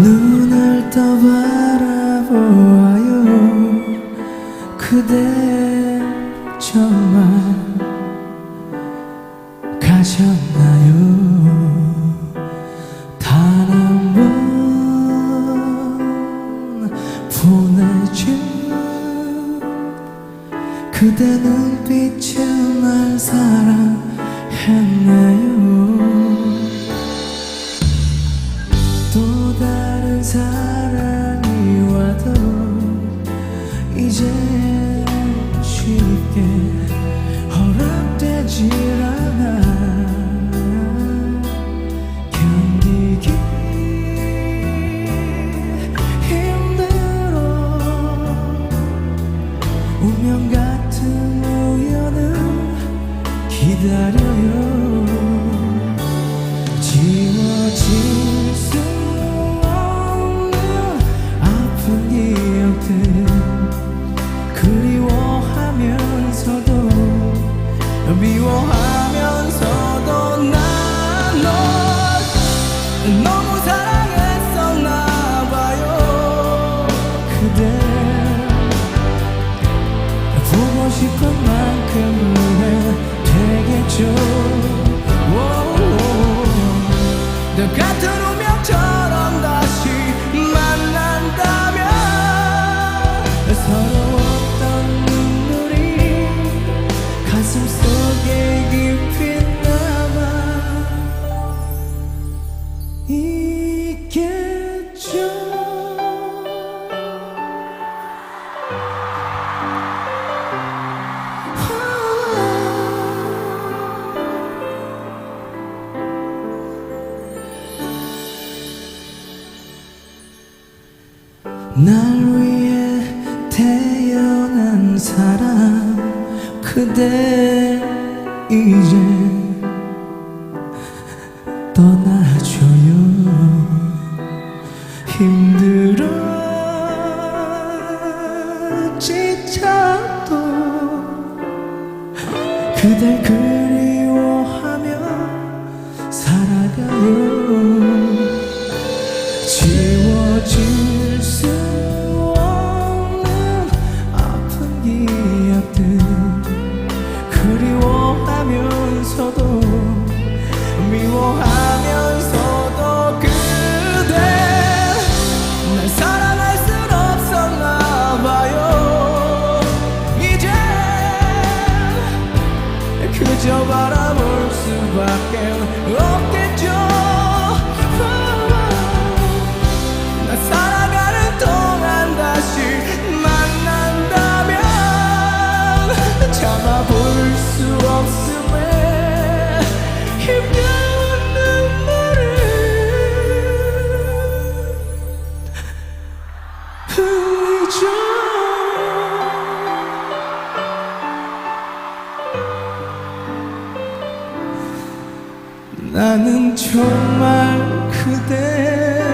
눈을 떠 바라보아요. 그대 저만 가셨나요? 단 한 번 보내준 그대 눈빛은 날 사랑했네요. 기다려요. 지워질 아픈 기억들 그리워하면서도 미워하면서도 난 날 위해 태어난 사람 그대 이제 떠나줘요. 힘들어 지쳐도 그댈 그 미워 나는 정말 그대